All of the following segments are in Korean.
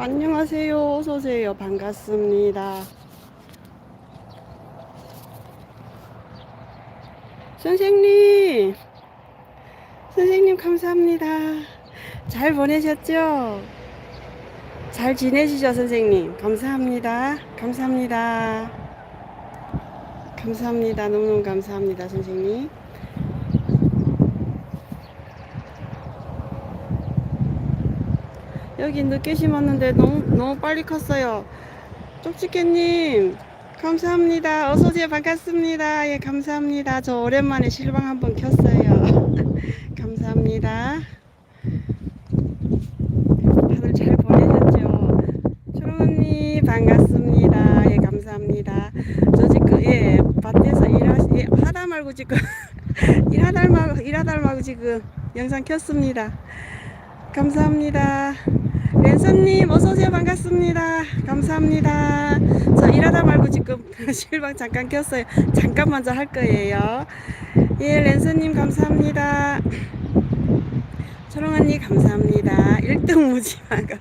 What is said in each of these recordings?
안녕하세요. 어서오세요. 반갑습니다. 선생님! 선생님, 감사합니다. 잘 보내셨죠? 잘 지내시죠, 선생님? 감사합니다. 감사합니다. 감사합니다. 너무너무 감사합니다, 선생님. 여기 늦게 심었는데 너무 너무 빨리 컸어요. 쪽지게님 감사합니다. 어서 오세요. 반갑습니다. 예, 감사합니다. 저 오랜만에 실방 한번 켰어요. 감사합니다. 다들 잘 보내셨죠? 초롱 언니 반갑습니다. 예, 감사합니다. 저 지금 예 밭에서 일하 예, 하다 말고 지금 일하다 말고 일하다 말고 지금 영상 켰습니다. 감사합니다. 랜선님 어서오세요. 반갑습니다. 감사합니다. 저 일하다 말고 지금 실방 잠깐 켰어요. 잠깐 먼저 할 거예요. 예 랜선님 감사합니다. 초롱 언니 감사합니다. 1등 무지마가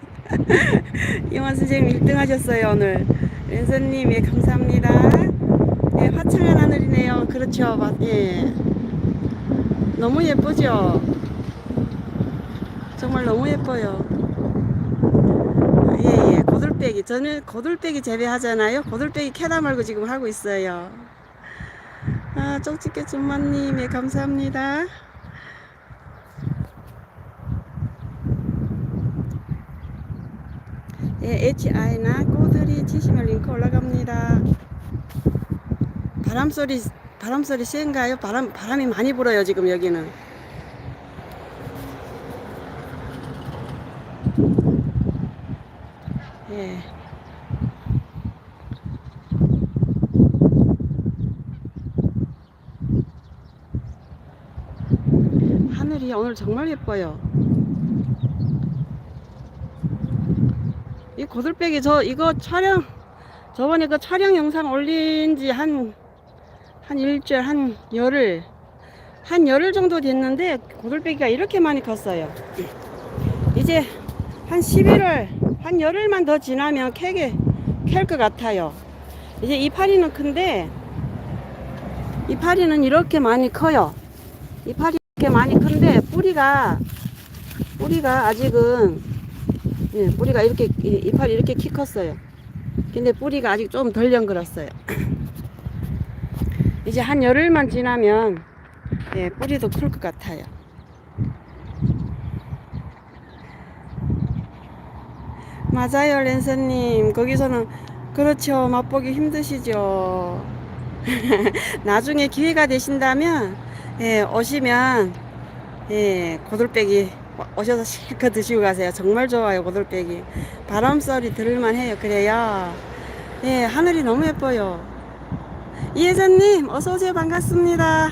이원 선생님 1등 하셨어요 오늘. 랜선님 예 감사합니다. 예 화창한 하늘이네요. 그렇죠. 맞- 예. 너무 예쁘죠 정말 너무 예뻐요. 예 예. 고들빼기. 저는 고들빼기 재배하잖아요. 고들빼기 캐다 말고 지금 하고 있어요. 아 쪽집게 준마님 예 감사합니다. 예 HI나 꼬들이 치시면 링크 올라갑니다. 바람소리 바람소리 센가요? 바람, 바람이 많이 불어요 지금 여기는 예. 하늘이 오늘 정말 예뻐요. 이 고들빼기 저 이거 촬영 저번에 그 촬영 영상 올린 지 한 한 일주일 한 열흘 한 열흘 정도 됐는데 고들빼기가 이렇게 많이 컸어요. 이제 한 11월 한 열흘만 더 지나면 캐게 캘 것 같아요. 이제 이파리는 큰데 이파리는 이렇게 많이 커요. 이파리 이렇게 많이 큰데 뿌리가 뿌리가 아직은 예, 뿌리가 이렇게 이- 이파리 이렇게 키 컸어요. 근데 뿌리가 아직 좀 덜 연그렀어요. 이제 한 열흘만 지나면 예, 뿌리도 클 것 같아요. 맞아요, 랜서님. 거기서는 그렇죠. 맛보기 힘드시죠. 나중에 기회가 되신다면 예, 오시면 예, 고들빼기 오셔서 실컷 드시고 가세요. 정말 좋아요, 고들빼기. 바람 소리 들을만 해요. 그래요. 예, 하늘이 너무 예뻐요. 이혜선님, 어서오세요. 반갑습니다.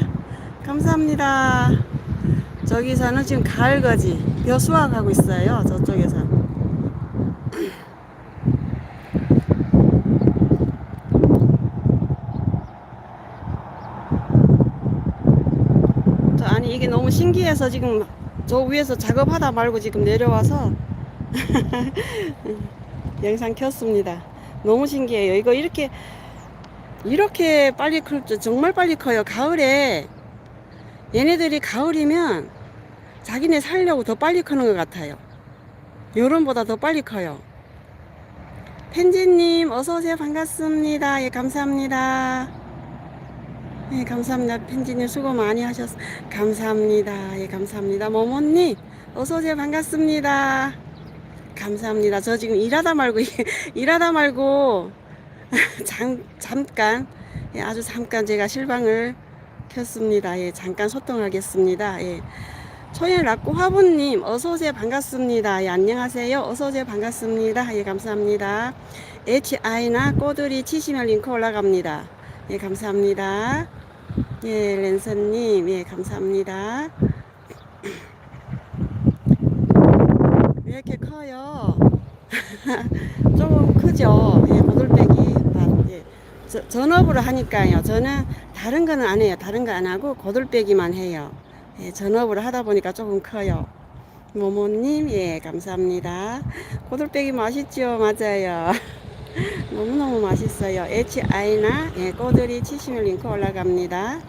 감사합니다. 저기서는 지금 가을거지, 벼 수확하고 있어요. 저쪽에서. 저 아니 이게 너무 신기해서 지금 저 위에서 작업하다 말고 지금 내려와서 영상 켰습니다. 너무 신기해요. 이거 이렇게 이렇게 빨리 클 줄 정말 빨리 커요. 가을에 얘네들이 가을이면 자기네 살려고 더 빨리 크는 것 같아요. 여름보다 더 빨리 커요. 펜지님 어서 오세요. 반갑습니다. 예 감사합니다. 네, 감사합니다. 펜지님 수고 많이 하셨, 감사합니다. 예, 감사합니다. 모모님, 어서오세요. 반갑습니다. 감사합니다. 저 지금 일하다 말고, 일하다 말고, 잠, 잠깐, 예, 아주 잠깐 제가 실방을 켰습니다. 예, 잠깐 소통하겠습니다. 예. 초연 락고 화분님, 어서오세요. 반갑습니다. 예, 안녕하세요. 어서오세요. 반갑습니다. 예, 감사합니다. HI나 꼬들이 치시면 링크 올라갑니다. 예, 감사합니다. 예, 랜선님, 예, 감사합니다. 왜 이렇게 커요? 조금 크죠? 예, 고들빼기 밭, 예. 저, 전업으로 하니까요. 저는 다른 거는 안 해요. 다른 거 안 하고 고들빼기만 해요. 예, 전업으로 하다 보니까 조금 커요. 모모님, 예, 감사합니다. 고들빼기 맛있죠? 맞아요. 너무너무 맛있어요. HI나, 예, 꼬들이 치시면 링크 올라갑니다.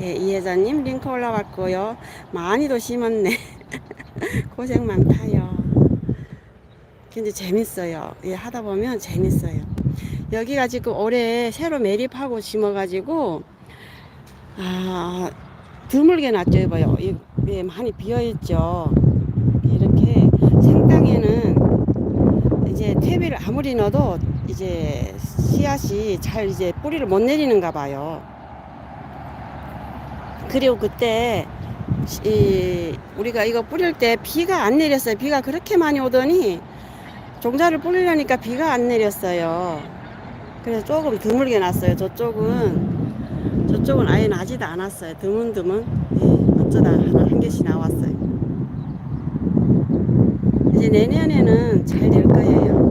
예, 이혜자님 링크 올라왔고요. 많이도 심었네. 고생 많다요. 근데 재밌어요. 예, 하다 보면 재밌어요. 여기가 지금 올해 새로 매립하고 심어가지고, 아, 드물게 놨죠, 이봐요. 이- 예, 많이 비어 있죠. 이렇게 생땅에는 이제 퇴비를 아무리 넣어도 이제 씨앗이 잘 이제 뿌리를 못 내리는가 봐요. 그리고 그때 이 우리가 이거 뿌릴 때 비가 안 내렸어요. 비가 그렇게 많이 오더니 종자를 뿌리려니까 비가 안 내렸어요. 그래서 조금 드물게 났어요. 저쪽은 저쪽은 아예 나지도 않았어요. 드문드문 예, 어쩌다 하나 한 개씩 나왔어요. 이제 내년에는 잘 될 거예요.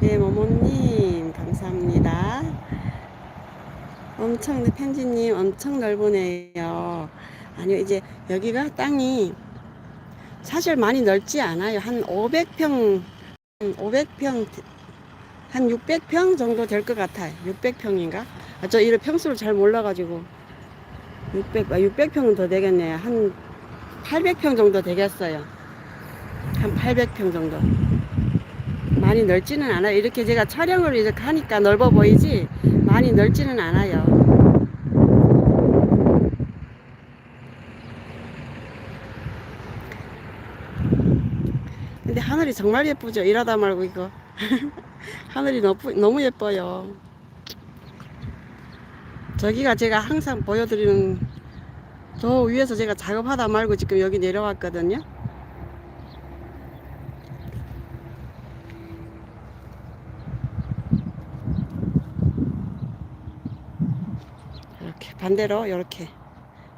네, 모모님 감사합니다. 엄청 편지님 엄청 넓으네요. 아니요 이제 여기가 땅이 사실 많이 넓지 않아요. 한 500평, 500평, 한 600평 정도 될 것 같아요. 600평인가? 아, 저 이런 평수를 잘 몰라가지고 600, 아, 600평은 더 되겠네요. 한 800평 정도 되겠어요. 한 800평 정도. 많이 넓지는 않아요. 이렇게 제가 촬영을 이렇게 하니까 넓어 보이지 많이 넓지는 않아요. 근데 하늘이 정말 예쁘죠. 일하다 말고 이거 하늘이 너무 너무 예뻐요. 저기가 제가 항상 보여드리는 저 위에서 제가 작업하다 말고 지금 여기 내려왔거든요. 이렇게 반대로 이렇게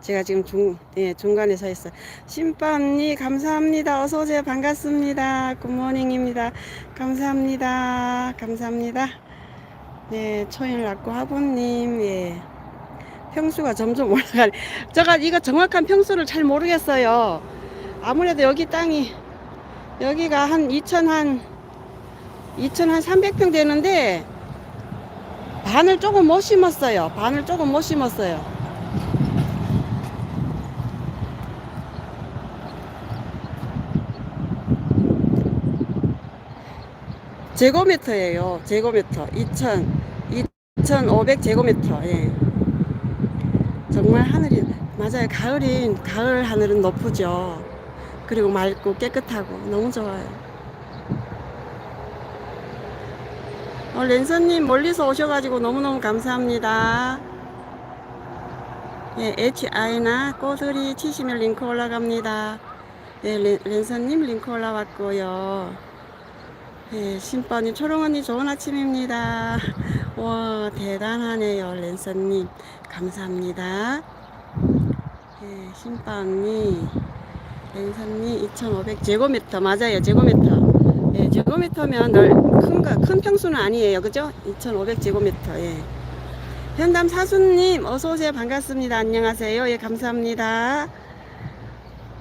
제가 지금 중, 예, 중간에 서 있어요. 심빠언니 감사합니다. 어서 오세요. 반갑습니다. 굿모닝입니다. 감사합니다. 감사합니다. 네, 초일 낳고 하부님, 예. 평수가 점점 올라가네. 제가 이거 정확한 평수를 잘 모르겠어요. 아무래도 여기 땅이, 여기가 한 2천 한, 2천 한 300평 되는데, 반을 조금 못 심었어요. 반을 조금 못 심었어요. 제곱미터예요. 제곱미터. 2,000, 2,500 제곱미터. 예. 정말 하늘이 맞아요. 가을인 가을 하늘은 높으죠. 그리고 맑고 깨끗하고 너무 좋아요. 어, 랜서님 멀리서 오셔가지고 너무너무 감사합니다. 예, HI나 꼬들이 치시면 링크 올라갑니다. 예, 랜, 랜서님 링크 올라왔고요. 예, 신빠님 초롱언니 좋은 아침입니다. 와 대단하네요 랜서님 감사합니다. 예, 신빠언니 랜서님 2,500 제곱미터 맞아요 제곱미터. 예, 제곱미터면 넓큰 큰 평수는 아니에요 그죠? 2,500 제곱미터 예. 현담 사수님 어서 오세요 반갑습니다 안녕하세요 예 감사합니다.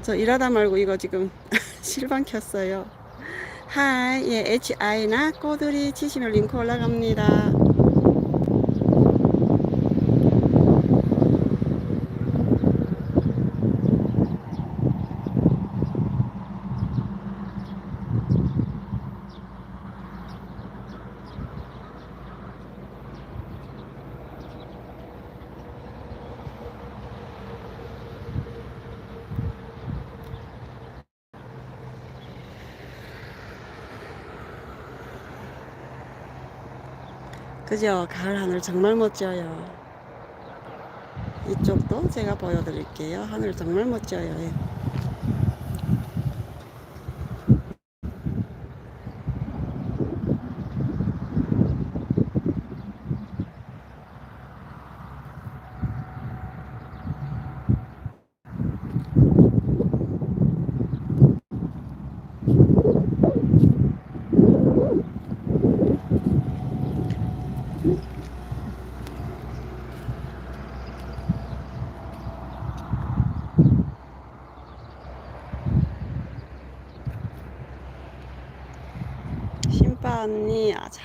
저 일하다 말고 이거 지금 실방 켰어요. 하이, 예, HI나 꼬들이 치시면 링크 올라갑니다. 그죠? 가을 하늘 정말 멋져요. 이쪽도 제가 보여드릴게요. 하늘 정말 멋져요.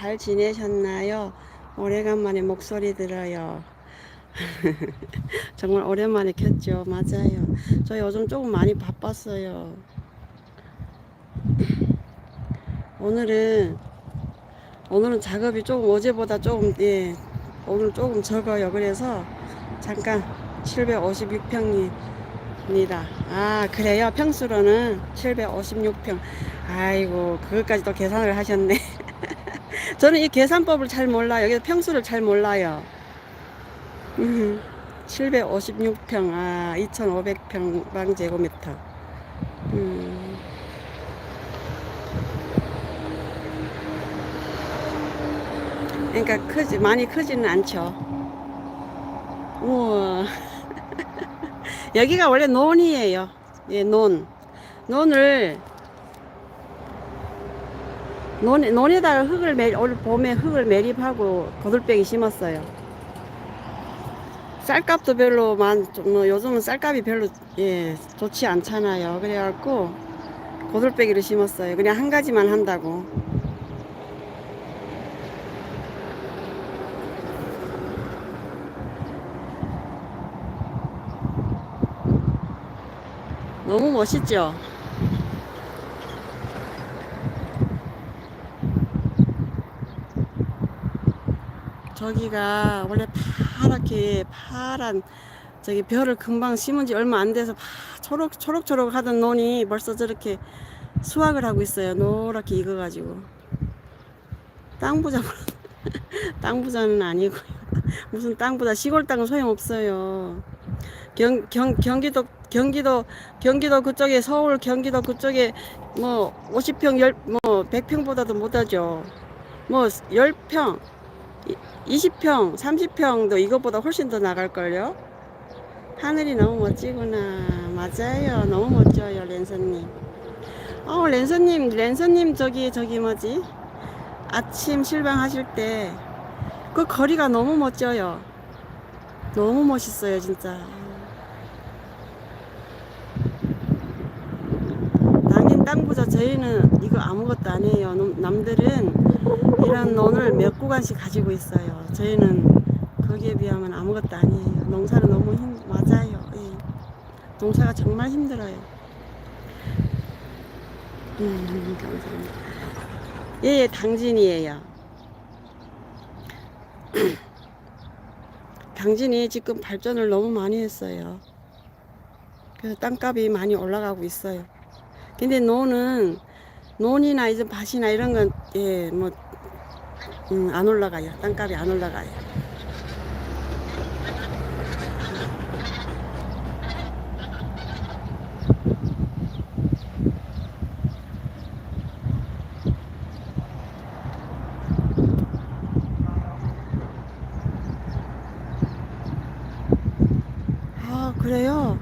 잘 지내셨나요? 오래간만에 목소리 들어요. 정말 오랜만에 켰죠. 맞아요. 저 요즘 조금 많이 바빴어요. 오늘은 오늘은 작업이 조금 어제보다 조금 예 오늘 조금 적어요. 그래서 잠깐 756평입니다. 아 그래요? 평수로는 756평. 아이고 그것까지 또 계산을 하셨네. 저는 이 계산법을 잘 몰라요. 여기 평수를 잘 몰라요. 음, 756평, 아, 2,500평 방 제곱미터. 음. 그러니까 크지, 많이 크지는 않죠. 우와. 여기가 원래 논이에요. 예, 논. 논을, 논, 논에다가 흙을 매, 올 봄에 흙을 매립하고 거들빼기 심었어요. 쌀값도 별로 많, 좀뭐 요즘은 쌀값이 별로 예 좋지 않잖아요. 그래갖고 고들빼기를 심었어요. 그냥 한 가지만 한다고. 너무 멋있죠? 저기가 원래 파랗게 파란 저기 별을 금방 심은 지 얼마 안 돼서 파 초록 초록 초록 하던 논이 벌써 저렇게 수확을 하고 있어요. 노랗게 익어가지고 땅 부자 땅 부자는 아니고요. 무슨 땅 부자 시골 땅은 소용 없어요. 경, 경, 경기도 경기도 경기도 그쪽에 서울 경기도 그쪽에 뭐 50평 열뭐 100평보다도 못하죠. 뭐 10평 20평, 30평도 이것보다 훨씬 더 나갈걸요? 하늘이 너무 멋지구나. 맞아요. 너무 멋져요, 랜서님. 어, 랜서님, 랜서님, 저기, 저기 뭐지? 아침 실방 하실 때, 그 거리가 너무 멋져요. 너무 멋있어요, 진짜. 당연 땅부자 저희는 이거 아무것도 안 해요. 남- 남들은 이런 논을 몇 구간씩 가지고 있어요. 저희는 거기에 비하면 아무것도 아니에요. 농사는 너무 힘, 맞아요. 예. 농사가 정말 힘들어요. 음, 감사합니다. 예, 예, 당진이에요. 당진이 지금 발전을 너무 많이 했어요. 그래서 땅값이 많이 올라가고 있어요. 근데 논은 논이나 이제 밭이나 이런 건 예, 뭐 음, 안 올라가요. 땅값이 안 올라가요. 아, 그래요?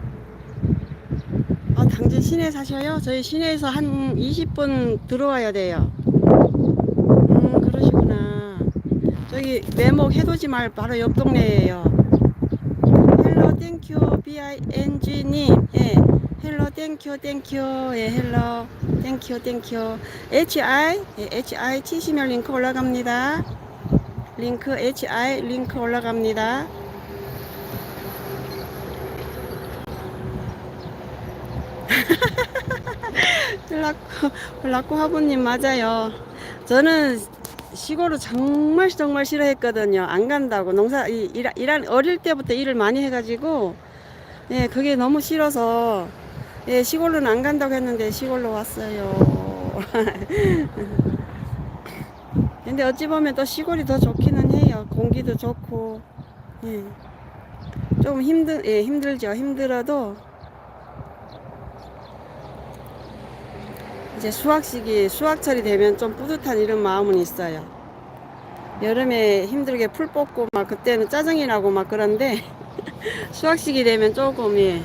아, 당진 시내 사셔요? 저희 시내에서 한 20분 들어와야 돼요. 음, 그러시구나. 저기 매목 해돋이 말 바로 옆 동네예요. 헬로 땡큐 B-I-N-G님 예 헬로 땡큐 땡큐 예 헬로 땡큐 땡큐 H-I 예, H-I 치시면 링크 올라갑니다. 링크 H-I 링크 올라갑니다. 홀라코, 홀 라코 화부님 맞아요. 저는 시골을 정말 정말 싫어했거든요. 안 간다고 농사 이- 일, 일한 어릴 때부터 일을 많이 해가지고 예 그게 너무 싫어서 예 시골로는 안 간다고 했는데 시골로 왔어요. 근데 어찌 보면 또 시골이 더 좋기는 해요. 공기도 좋고 예. 좀 힘들 예 힘들죠. 힘들어도 이제 수학 시기, 수학철이 되면 좀 뿌듯한 이런 마음은 있어요. 여름에 힘들게 풀 뽑고 막 그때는 짜증이 나고 막 그런데 시기 되면 조금 예.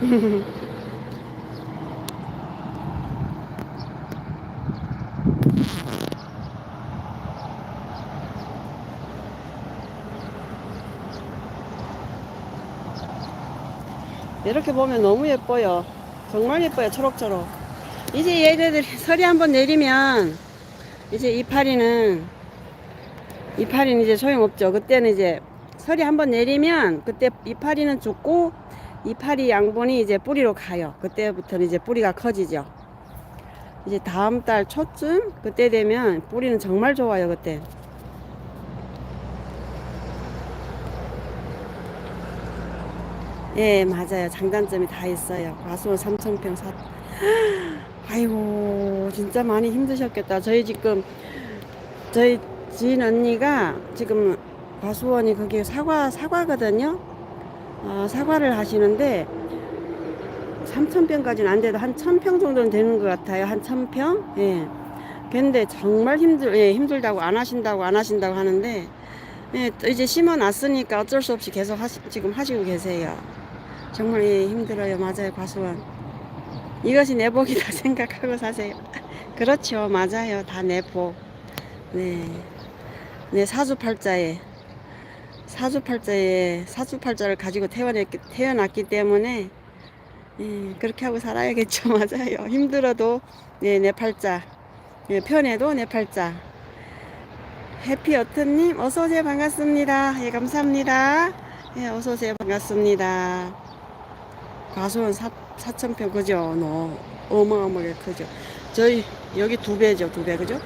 이렇게 보면 너무 예뻐요. 정말 예뻐요. 초록초록. 이제 얘네들이 서리 한번 내리면 이제 이파리는 이파리는 이제 소용없죠. 그때는 이제 설이 한번 내리면 그때 이파리는 죽고 이파리 양분이 이제 뿌리로 가요. 그때부터는 이제 뿌리가 커지죠. 이제 다음 달 초쯤 그때 되면 뿌리는 정말 좋아요. 그때. 예, 맞아요. 장단점이 다 있어요. 과수원 3,000평 사. 아이고, 진짜 많이 힘드셨겠다. 저희 지금, 저희 지인 언니가 지금 과수원이 거기 사과, 사과거든요. 어, 사과를 하시는데, 3,000평까지는 안 돼도 한 1,000평 정도는 되는 것 같아요. 한 1,000평? 예. 근데 정말 힘들, 예, 힘들다고 안 하신다고 안 하신다고 하는데, 예, 또 이제 심어 놨으니까 어쩔 수 없이 계속 하시, 지금 하시고 계세요. 정말 예, 힘들어요. 맞아요. 과수원. 이것이 내 복이다 생각하고 사세요. 그렇죠. 맞아요. 다 내 복. 네. 네, 사주팔자에. 사주팔자에, 사주팔자를 가지고 태어났기, 태어났기 때문에, 예, 그렇게 하고 살아야겠죠. 맞아요. 힘들어도, 네, 내 팔자. 예, 편해도 내 팔자. 해피어트님, 어서오세요. 반갑습니다. 예, 감사합니다. 예, 어서오세요. 반갑습니다. 과수원 4, 4,000평, 그죠? 너 어마어마하게 크죠? 저희, 여기 두 배죠, 두 배, 그죠?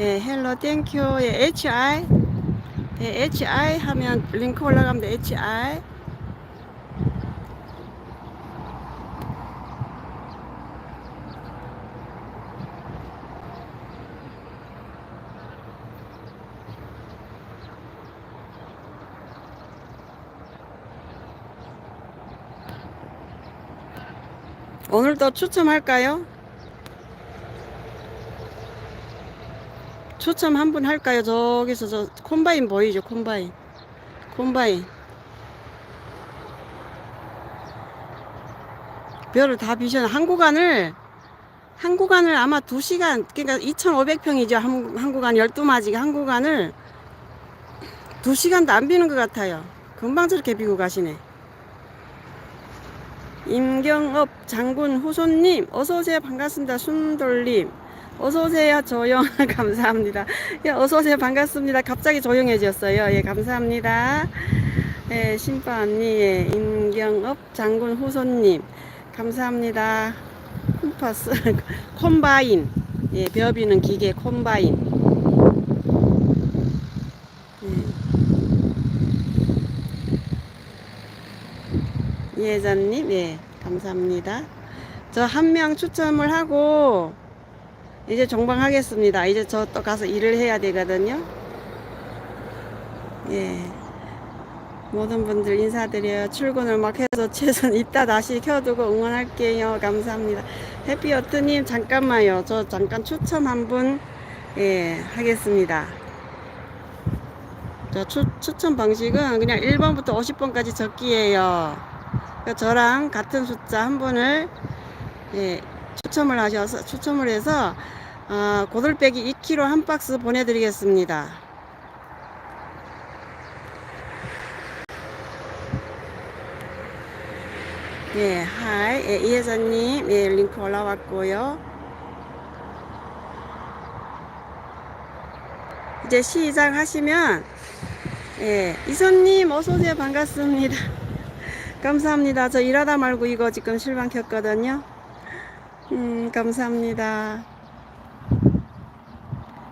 예, 헬로 땡큐. 예, HI. 예, HI 하면 링크 돼. HI. 오늘도 추첨할까요? 추첨 한 분 할까요? 저기서 저 콤바인 보이죠? 콤바인. 콤바인. 별을 다 비셔. 한국안을 한국안을 아마 2시간 그러니까 2,500평이죠. 한, 한국안 12마지가 한국안을 2시간도 안 비는 것 같아요. 금방 저렇게 비고 가시네. 임경업 장군 후손님 어서오세요 반갑습니다 순돌님 어서오세요. 조용. 감사합니다. 예, 어서오세요. 반갑습니다. 갑자기 조용해졌어요. 예 감사합니다. 예 신바 언니 예, 임경업 장군 후손님. 감사합니다. 콤파스 콤바인. 예 벼비는 기계 콤바인. 예. 이혜자님, 예, 감사합니다. 저 한 명 추첨을 하고 이제 종방하겠습니다. 이제 저 또 가서 일을 해야 되거든요. 예. 모든 분들 인사드려요. 출근을 막 해서 최선 이따 다시 켜두고 응원할게요. 감사합니다. 해피어트님, 잠깐만요. 저 잠깐 추첨 한 분, 예, 하겠습니다. 저 추, 추첨 방식은 그냥 1번부터 50번까지 적기예요. 그러니까 저랑 같은 숫자 한 분을 예, 추첨을 하셔서 추첨을 해서 어, 고들빼기 2kg 한 박스 보내드리겠습니다. 예, 하이, 예, 이혜선님, 예, 링크 올라왔고요. 이제 시작하시면, 예, 이선님, 어서오세요. 반갑습니다. 감사합니다. 저 일하다 말고 이거 지금 실방 켰거든요. 음, 감사합니다.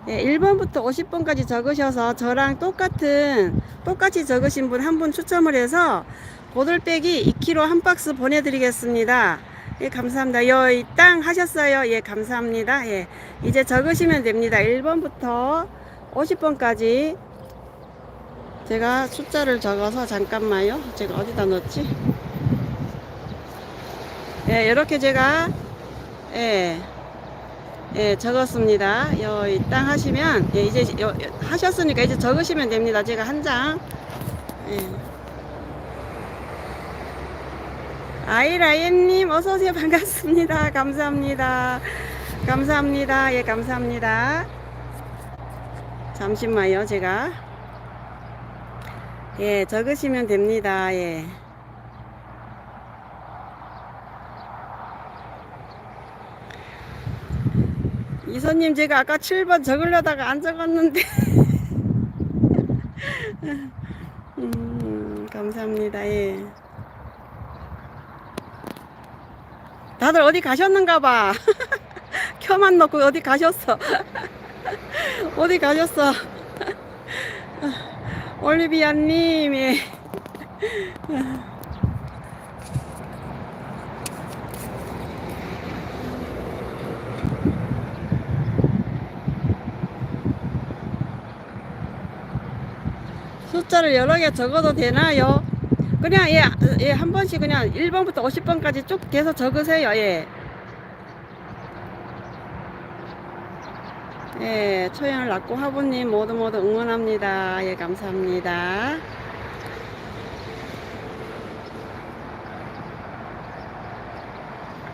예, 1번부터 50번까지 적으셔서 저랑 똑같은, 똑같이 적으신 분한분 추첨을 해서 보들빼기 2kg 한 박스 보내드리겠습니다. 예, 감사합니다. 여이 땅 하셨어요. 예, 감사합니다. 예, 이제 적으시면 됩니다. 1번부터 50번까지 제가 숫자를 적어서 잠깐만요. 제가 어디다 넣었지? 예, 이렇게 제가 예, 예, 적었습니다. 요, 이땅 하시면 예, 이제 요, 요, 하셨으니까 이제 적으시면 됩니다. 제가 한 장. 예. 아이라이엠님 어서 오세요. 반갑습니다. 감사합니다. 감사합니다. 예, 감사합니다. 잠시만요. 제가 예, 적으시면 됩니다. 예. 이선님 제가 아까 7번 적으려다가 안 적었는데. 음, 감사합니다. 예. 다들 어디 가셨는가 봐. 켜만 놓고 어디 가셨어? 어디 가셨어? 올리비아님 예. 숫자를 여러 개 적어도 되나요? 그냥 예, 예, 한 번씩 그냥 1번부터 50번까지 쭉 계속 적으세요. 예. 예, 초연을 낳고 화부님 모두 모두 응원합니다. 예, 감사합니다.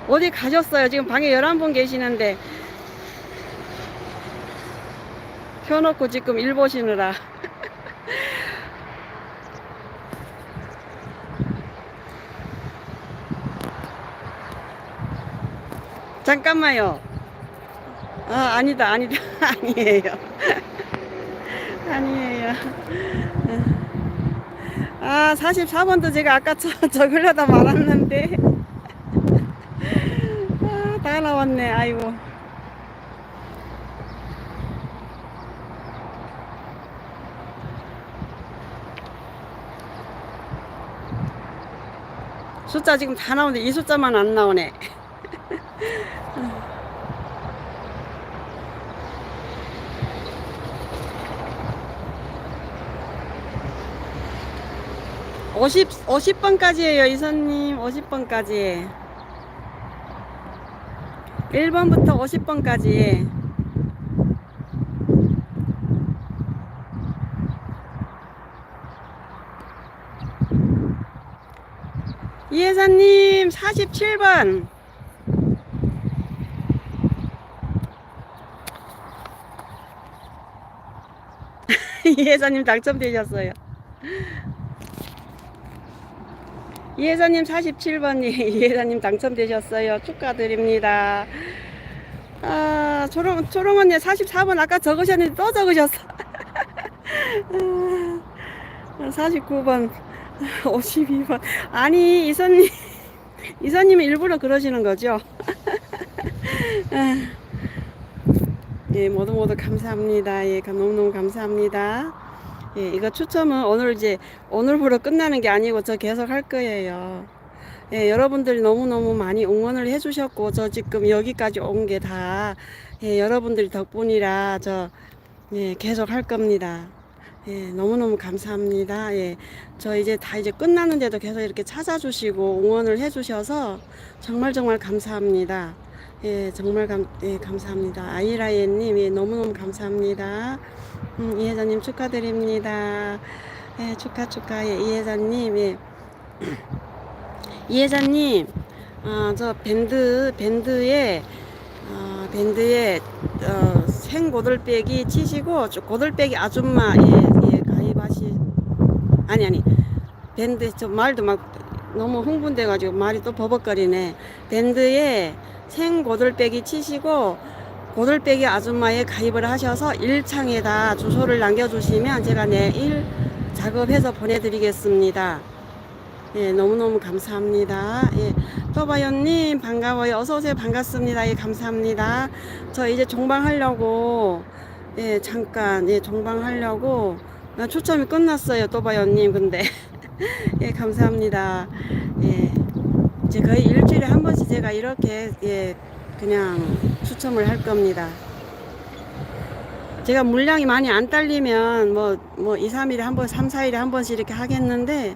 어디 가셨어요? 지금 방에 11분 계시는데. 켜놓고 지금 일 보시느라. 잠깐만요. 아, 아니다, 아니다. 아니에요. 아니에요. 아, 44번도 제가 아까 저, 적으려다 말았는데. 아, 다 나왔네, 아이고. 숫자 지금 다 나오는데 이 숫자만 안 나오네. 오십 50번까지예요, 이사님. 50번까지. 1번부터 50번까지. 이혜사님, 47번. 이혜사님 당첨되셨어요. 이혜사님 47번이 이혜사님 당첨되셨어요. 축하드립니다. 아, 초롱, 초롱 언니 44번 아까 적으셨는데 또 적으셨어. 49번, 52번. 아니, 이선님, 이선님은 일부러 그러시는 거죠? 예, 모두 모두 감사합니다. 예, 너무너무 감사합니다. 예, 이거 추첨은 오늘 이제 오늘부로 끝나는 게 아니고 저 계속 할 거예요. 예, 여러분들이 너무너무 많이 응원을 해주셨고 저 지금 여기까지 온 게 다 예, 여러분들 덕분이라 저 예, 계속 할 겁니다. 예, 너무너무 감사합니다. 예, 저 이제 다 이제 끝나는데도 계속 이렇게 찾아주시고 응원을 해주셔서 정말 정말 감사합니다. 예, 정말 감, 예, 감사합니다. 아이라이님, 예, 너무너무 감사합니다. 음, 이혜자님 축하드립니다. 예, 축하, 축하, 예, 이혜자님, 예. 이혜자님, 어, 저 밴드, 밴드에, 어, 밴드에, 어, 생고들빼기 치시고, 저 고들빼기 아줌마, 예, 예, 가입하시, 아니, 아니, 밴드, 저 말도 막 너무 흥분돼가지고 말이 또 버벅거리네. 밴드에 생 고들빼기 치시고, 고들빼기 아줌마에 가입을 하셔서 1창에다 주소를 남겨주시면 제가 내일 작업해서 보내드리겠습니다. 예, 너무너무 감사합니다. 예, 또바연님 반가워요. 어서오세요. 반갑습니다. 예, 감사합니다. 저 이제 종방하려고, 예, 잠깐, 예, 종방하려고, 나 초점이 끝났어요. 또바연님. 근데, 예, 감사합니다. 예, 이제 거의 일주일에 한 번씩 제가 이렇게, 예, 그냥 추첨을 할 겁니다. 제가 물량이 많이 안 딸리면 뭐, 뭐 2, 3일에 한 번, 3, 4일에 한 번씩 이렇게 하겠는데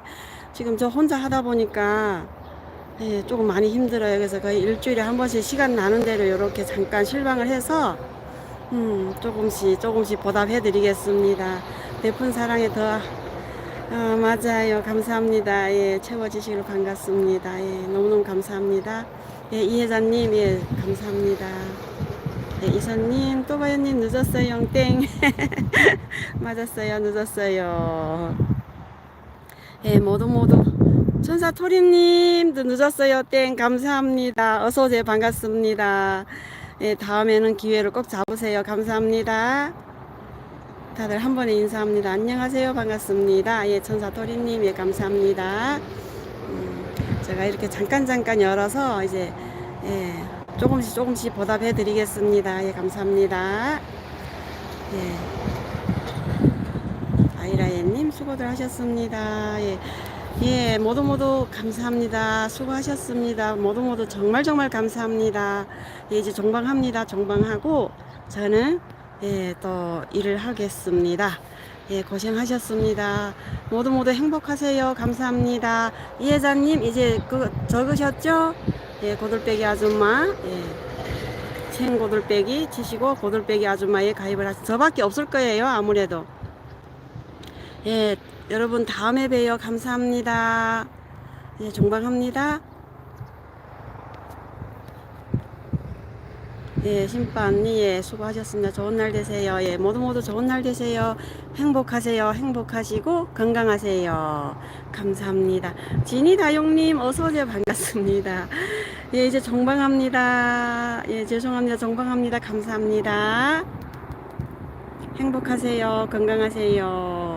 지금 저 혼자 하다 보니까 예, 조금 많이 힘들어요. 그래서 거의 일주일에 한 번씩 시간 나는 대로 이렇게 잠깐 실방을 해서 음, 조금씩 조금씩 보답해 드리겠습니다. 베푼 사랑에 더 아, 맞아요. 감사합니다. 예, 채워지시길 반갑습니다. 예, 너무너무 감사합니다. 예, 이혜자님, 예, 감사합니다. 예, 이선님, 또바연님 늦었어요. 땡. 맞았어요. 늦었어요. 예, 모두 모두. 천사 토리님도 늦었어요. 땡. 감사합니다. 어서오세요. 반갑습니다. 예, 다음에는 기회를 꼭 잡으세요. 감사합니다. 다들 한 번에 인사합니다. 안녕하세요. 반갑습니다. 예, 천사 토리님, 예, 감사합니다. 음, 제가 이렇게 잠깐 잠깐 열어서 이제, 예, 조금씩 조금씩 보답해 드리겠습니다. 예, 감사합니다. 예. 아이라예님 수고들 하셨습니다. 예. 예, 모두 모두 감사합니다. 수고하셨습니다. 모두 모두 정말 정말 감사합니다. 예, 이제 종방합니다. 종방하고 저는 예, 또 일을 하겠습니다. 예, 고생하셨습니다. 모두 모두 행복하세요. 감사합니다. 이혜자님, 이제 그 적으셨죠? 예, 고들빼기 아줌마. 예. 생고들빼기 치시고 고들빼기 아줌마에 가입을 하시 저밖에 없을 거예요. 아무래도. 예, 여러분 다음에 봬요. 감사합니다. 예, 종방합니다. 예, 언니, 예, 수고하셨습니다. 좋은 날 되세요. 예, 모두 모두 좋은 날 되세요. 행복하세요. 행복하시고 건강하세요. 감사합니다. 지니 다용님, 어서오세요. 반갑습니다. 예, 이제 종방합니다. 예, 죄송합니다. 종방합니다. 감사합니다. 행복하세요. 건강하세요.